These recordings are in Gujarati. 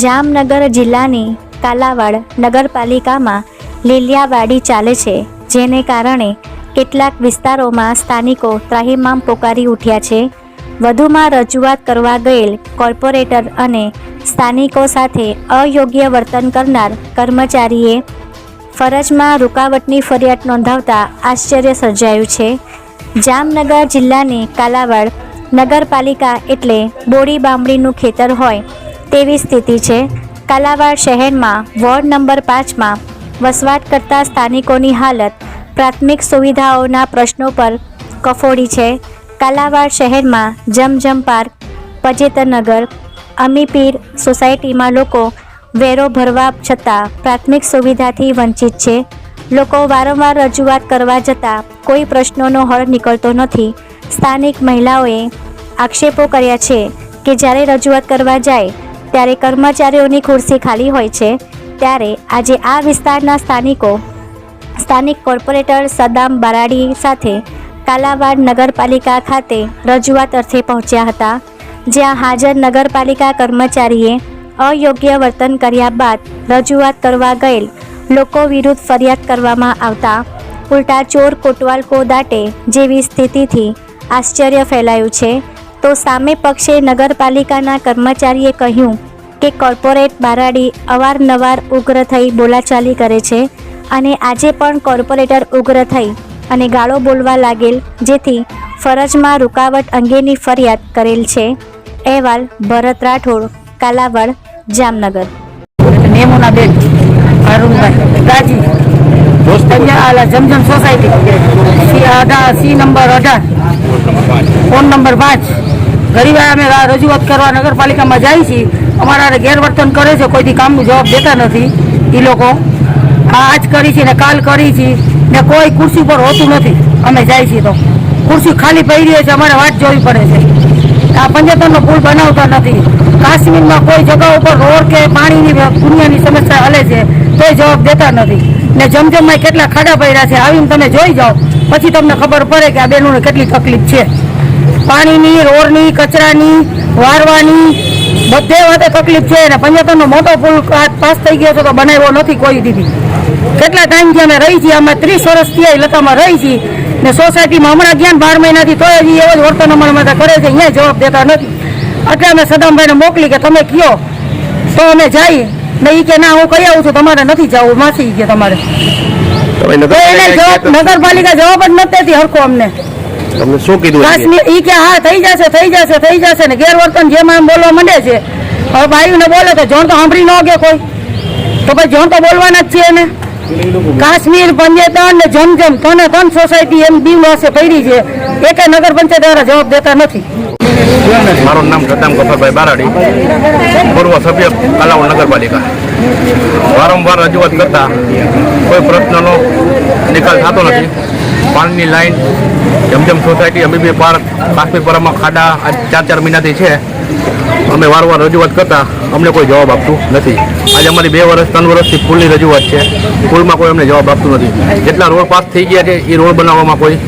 જામનગર જિલ્લાની કાલાવાડ નગરપાલિકામાં લીલિયાવાડી ચાલે છે, જેને કારણે કેટલાક વિસ્તારોમાં સ્થાનિકો ત્રાહિમામ પોકારી ઉઠ્યા છે. વધુમાં રજૂઆત કરવા ગયેલ કોર્પોરેટર અને સ્થાનિકો સાથે અયોગ્ય વર્તન કરનાર કર્મચારીએ ફરજમાં રૂકાવટની ફરિયાદ નોંધાવતા આશ્ચર્ય સર્જાયું છે. જામનગર જિલ્લાની કાલાવાડ નગરપાલિકા એટલે બોડી બામડીનું ખેતર હોય તેવી સ્થિતિ છે. કાલાવાડ શહેરમાં વોર્ડ નંબર પાંચમાં વસવાટ કરતા સ્થાનિકોની હાલત, પ્રાથમિક સુવિધાઓના પ્રશ્નો પર કફોડી છે. કાલાવાડ શહેરમાં જમજમ પાર્ક પજેતરનગર અમીપીર સોસાયટીમાં લોકો વેરો ભરવા છતાં પ્રાથમિક સુવિધાથી વંચિત છે. લોકો વારંવાર રજૂઆત કરવા જતાં કોઈ પ્રશ્નોનો હળ નીકળતો નથી. સ્થાનિક મહિલાઓએ આક્ષેપો કર્યા છે કે જ્યારે રજૂઆત કરવા જાય ત્યારે કર્મચારીઓની ખુરશી ખાલી હોય છે, ત્યારે આજે આ વિસ્તારના સ્થાનિકો, સ્થાનિક કોર્પોરેટર સદામ બરાડી સાથે કાલાવાડ નગરપાલિકા ખાતે રજૂઆત અર્થે પહોંચ્યા હતા, જ્યાં હાજર નગરપાલિકા કર્મચારીએ અયોગ્ય વર્તન કર્યા બાદ રજૂઆત કરવા ગયેલ લોકો વિરુદ્ધ ફરિયાદ કરવામાં આવતા ઉલટા ચોર કોટવાલ કોદાટે જેવી સ્થિતિથી આશ્ચર્ય ફેલાયું છે. તો સામે પક્ષે નગરપાલિકાના કર્મચારીએ કહ્યું કે કોર્પોરેટ બારાડી અવારનવાર ઉગ્ર થઈ બોલાચાલી કરે છે અને આજે પણ કોર્પોરેટર ઉગ્ર થઈ અને ગાળો બોલવા લાગેલ જેથી ફરજમાં રૂકાવટ અંગેની ફરિયાદ કરેલ છે. અહેવાલ Bharat Rathod Kalavad Jamnagar. નેમુના Arunbhai Ghazi. Zamzam society C number અઢાર. ફોન નંબર પાંચ. ઘણી અમે રજૂઆત કરવા નગરપાલિકામાં જાય છીએ. અમારા ગેરવર્તન કરે છે, કોઈથી કામનું જવાબ દેતા નથી એ લોકો. આજ કરી છે ને કાલ કરી છે ને કોઈ ખુરશી પર હોતું નથી. અમે જાય છીએ તો. ખુરશી ખાલી પડી છે, અમારે વાત જોવી પડે છે. આ પંચતનનો પુલ બનાવતા નથી. કાશ્મીરમાં કોઈ જગા ઉપર રોડ કે પાણીની દુનિયાની સમસ્યા હલે છે, તોય જવાબ દેતા નથી. ને જમજમમાં કેટલા ખાડા પડ્યા છે, આવીને તમે જોઈ જાઓ. પછી તમને ખબર પડે કે આ બેનોને કેટલી તકલીફ છે. પાણીની રોડની કચરાની વારવાની બધે વાતે તકલીફ છે અને પંજાબનો મોટો પુલ પાસ થઈ ગયો છે તો બનાવ્યો નથી કોઈ દીધી કેટલા ટાઈમથી અમે રહી છીએ અમે ત્રીસ વર્ષથી આ લતામાં રહી છીએ ને સોસાયટીમાં હમણાં ગયા ને બાર મહિનાથી તો હજી એવો જ વર્તન અમારા માટે કરે છે અહીંયા જવાબ દેતા નથી. એટલે અમે સદામભાઈને મોકલી કે તમે કયો તો અમે જઈએ. ને એ કે ના હું કહી આવું છું તમારે નથી જવું માસી કે તમારે. નગરપાલિકા જવાબ જ નથી હરખો અમને. તમને શું કીધું? કાશ્મીર ઈ કે હા થઈ જશે થઈ જશે થઈ જશે ને ગેરવર્તન જેમ આમ બોલવા માંડે છે. હવે ભાઈઓને બોલે તો જોણ તો સાંભળી ન કે કોઈ. તો ભાઈ જોણ તો બોલવાના જ છે એને. કાશ્મીર પંજેતન ને જમજમ તને ત્રણ સોસાયટી એમ દીવ પાસે પડી છે. એકે નગર પંચાયત દ્વારા જવાબ દેતા નથી. મારું નામ ગતામ ગફરભાઈ બારાડી પૂર્વ સભ્ય કાલાવડ નગરપાલિકા. વારંવાર રજૂઆત કરતા કોઈ પ્રશ્નનો નિકાલ થતો નથી. પાણીની લાઈન જમજમ સોસાયટી અમીબી પાર્ક કાશ્મીરપરામાં ખાડા આજ ચાર ચાર મહિનાથી છે. અમે વારંવાર રજૂઆત કરતા, અમને કોઈ જવાબ આપતું નથી. આજે અમારી બે વર્ષ, ત્રણ વર્ષથી પુલની રજૂઆત છે. પુલમાં કોઈ અમને જવાબ આપતું નથી. જેટલા રોડ પાસ થઈ ગયા છે એ રોડ બનાવવામાં કોઈ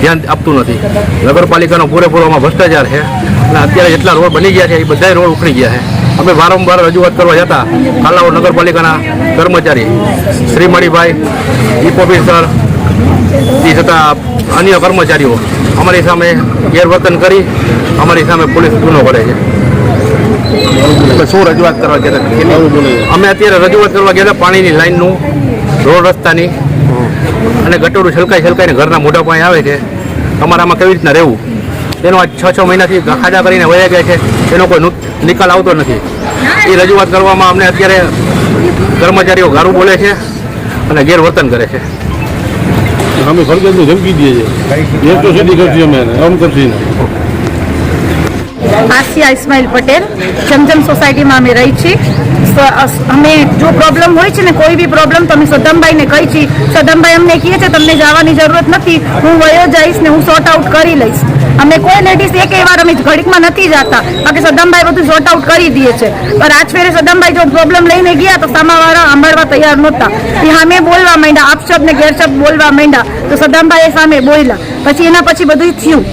ધ્યાન આપતું નથી. નગરપાલિકાનો પૂરેપૂરોમાં ભ્રષ્ટાચાર છે. અને અત્યારે જેટલા રોડ બની ગયા છે એ બધા રોડ ઉખડી ગયા છે. અમે વારંવાર રજૂઆત કરવા જતા કાલાવડ નગરપાલિકાના કર્મચારી શ્રીમણીભાઈ ચીફ ઓફિસર એ છતાં અન્ય કર્મચારીઓ અમારી સામે ગેરવર્તન કરી અમારી સામે પોલીસ ગુનો કરે છે. શું રજૂઆત કરવા ગયા અમે અત્યારે રજૂઆત કરવા ગયા હતા પાણીની લાઈનનું રોડ રસ્તાની. અને ગટોરું છલકાઈ છલકાઈને ઘરના મોઢા પાણી આવે છે. તમારામાં કેવી રીતના રહેવું? તેનો આ છ છ મહિનાથી ખાડા કરીને વયા ગયા છે. એનો કોઈ નિકાલ આવતો નથી. એ રજૂઆત કરવામાં અમને અત્યારે કર્મચારીઓ ગારું બોલે છે અને ગેરવર્તન કરે છે. અમે ફરજિયાતની ધમકી દઈએ છીએ. એ તો સીધી કરતી અમે આમ કરતી આસિયા ઇસ્માઇલ પટેલ, જમજમ સોસાયટીમાં અમે રહી છીએ. અમે જો પ્રોબ્લેમ હોય છે ને, કોઈ બી પ્રોબ્લેમ અમે સદમભાઈને કહી છીએ. સદમભાઈ અમને કહે છે, તમને જવાની જરૂરત નથી. હું વયો જઈશ ને હું સોર્ટ આઉટ કરી લઈશ. અમે કોઈ લેડીઝ એક વાર અમે ઘડીકમાં નથી જતા. બાકી સદમભાઈ બધું શોર્ટ આઉટ કરી દઈએ છે. પણ આજ ફેરે સદમભાઈ જો પ્રોબ્લેમ લઈને ગયા તો સામાવાળા સાંભળવા તૈયાર નહોતા. એ સામે બોલવા માંડ્યા આપશબ્દ ને ગેરશબ્દ બોલવા માંડ્યા. તો સદમભાઈ સામે બોલ્યા. પછી એના પછી બધું થયું.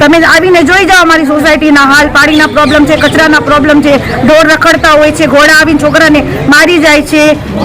તમે આવીને જોઈ જાઓ, અમારી સોસાયટીના હાલ પાણીના પ્રોબ્લેમ છે, કચરાના પ્રોબ્લેમ છે, ઢોર રખડતા હોય છે, ઘોડા આવીને છોકરાને મારી જાય છે,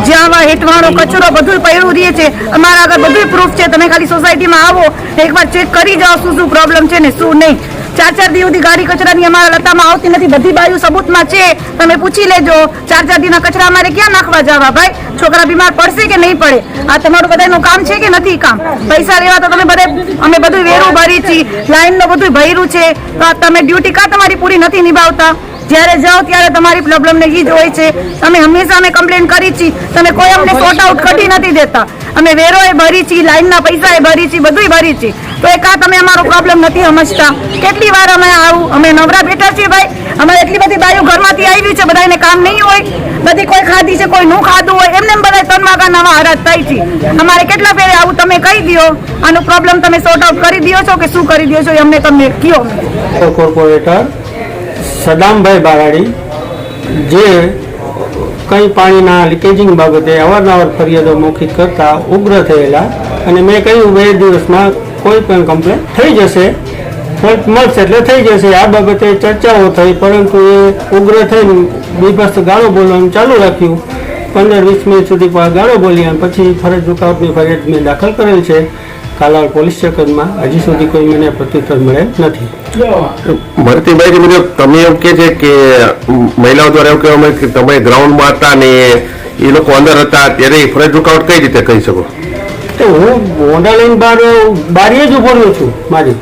જ્યાં હેઠવાળો કચરો બધું પડ્યું રહે છે. અમારા આગળ બધું પ્રૂફ છે. તમે ખાલી સોસાયટીમાં આવો, એકવાર ચેક કરી જાઓ શું શું પ્રોબ્લેમ છે ને શું નહીં. ચાર ચાર દિવસથી ગાડી કચરાની અમારા લતામાં આવતી નથી. બધી બાજુ સબૂતમાં છે. તમે પૂછી લેજો. ચાર ચાર દિવસના કચરા અમારે ક્યાં નાખવા જવા? ભાઈ, છોકરા બીમાર પડશે કે નહીં પડે? આ તમારું બધાનું કામ છે કે નથી કામ? પૈસા લેવા તો તમે બધે અમે બધું વેરું ભરી છીએ લાઈનનું બધું ભર્યું છે. તો તમે ડ્યુટી કાં તમારી પૂરી નથી નિભાવતા? જ્યારે જાઓ ત્યારે તમારી પ્રોબ્લેમ ને જ હોય છે. અમે હંમેશા અમે કમ્પ્લેન કરી છીએ તમે કોઈ અમને સોર્ટ આઉટ કરી નથી દેતા. અમે વેરો એ ભરી છીએ લાઈનના પૈસા એ ભરી છીએ બધુંય ભરી છીએ તો એ કા તમે અમારો પ્રોબ્લેમ નથી સમજતા. કેટલી વાર અમે આવું, અમે નવરા બેઠા છીએ ભાઈ. અમારે એટલી બધી બાયું ઘરમાંથી આવી છે બધાને કામ નહીં હોય. બધી કોઈ ખાધી છે, કોઈ નું ખાધું હોય. એમને એમ બધા ત્રણ વાગા નવા હરાજ થાય છે. અમારે કેટલા ફેરે આવું તમે કહી દો આનો પ્રોબ્લેમ તમે સોર્ટ આઉટ કરી દો છો કે શું કરી દો છો અમને તમે કયો. કોર્પોરેટર સદામભાઈ બારાડી, જે કંઈ પાણીના લીકેજિંગ બાબતે અવારનવાર ફરિયાદો મૌખિક કરતા ઉગ્ર થયેલા અને મેં કહ્યું બે દિવસમાં કોઈ પણ કમ્પ્લેન થઈ જશે ફોલ્ટ મળશે એટલે થઈ જશે. આ બાબતે ચર્ચાઓ થઈ, પરંતુ એ ઉગ્ર થઈને બીભત્સ ગાળો બોલવાનું ચાલુ રાખ્યું. પંદર વીસ મિનિટ સુધી ગાળો અને પછી ફરજ રૂકાવટની ફરિયાદ મેં દાખલ કરેલ છે. કાલાવડ પોલીસ સ્ટેશનમાં હજી સુધી કોઈ મને પ્રત્યુત્તર મળે નથી. ભરતીભાઈ મુજબ તમે એવું કહે છે કે મહિલાઓ દ્વારા એવું કહેવામાં કે તમે ગ્રાઉન્ડમાં હતા ને એ લોકો અંદર હતા, ત્યારે ફરજ રૂકાવટ કઈ રીતે કહી શકો? તો હું હોન્ડા લઈને બહાર બારીએ જ ઊભો રહ્યો છું મારી.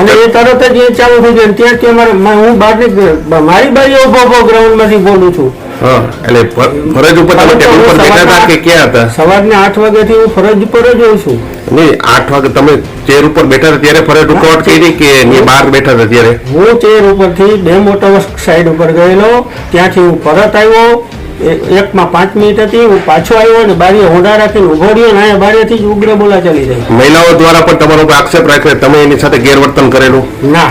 અને એ તરત જ એ ચાલુ થઈ ગયું. ત્યાંથી અમારે હું બહાર મારી બારીએ ઊભો ઊભો ગ્રાઉન્ડમાંથી બોલું છું. એટલે ફરજ ઉપર તમે ટેબલ ઉપર બેઠા હતા કે ક્યાં હતા? સવારના આઠ વાગ્યાથી હું ફરજ ઉપર જ હોઉં છું. નહીં આઠ વાગે તમે ચેર ઉપર બેઠા હતા ત્યારે ફરજ રૂકાવટ કરી કે એની બહાર બેઠા હતા ત્યારે? હું ચેર ઉપરથી બે મોટા સાઈડ ઉપર ગયેલો. ત્યાંથી હું પરત આવ્યો. એકમાં પાંચ મિનિટ હતી હું પાછો આવ્યો અને બારીએ હોડા રાખીને ઊભો રહ્યો ને અહીંયા બારીએથી જ ઉગ્ર બોલા ચાલી રહી. મહિલાઓ દ્વારા પણ તમારો આક્ષેપ રાખે તમે એની સાથે ગેરવર્તન કરેલું? ના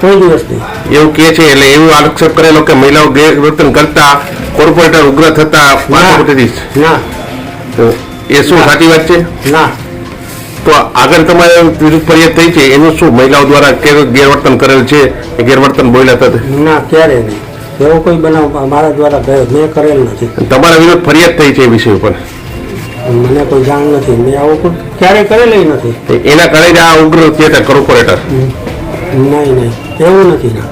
કોઈ દિવસ નહીં. એવું કે છે એટલે એવું આક્ષેપ કરેલો કે મહિલાઓ ગેરવર્તન કરતા કોર્પોરેટર ઉગ્ર થતા ના તો એ શું સાચી વાત છે? ના. તો આગળ તમારે વિરુદ્ધ ફરિયાદ થઈ છે એનું શું? મહિલાઓ દ્વારા કેવું ગેરવર્તન કરેલ છે ગેરવર્તન બોલ્યા હતા ના ક્યારે નહીં. એવો કોઈ બનાવ મારા દ્વારા ગયો મેં કરેલ નથી. તમારા વિરુદ્ધ ફરિયાદ થઈ છે એ વિષય ઉપર? મને કોઈ જાણ નથી. મેં આવું ક્યારેય કરેલી નથી. એના કારણે આ ઉગ્ર થિયેટર કોર્પોરેટર નહીં નહીં. એવું નથી ના.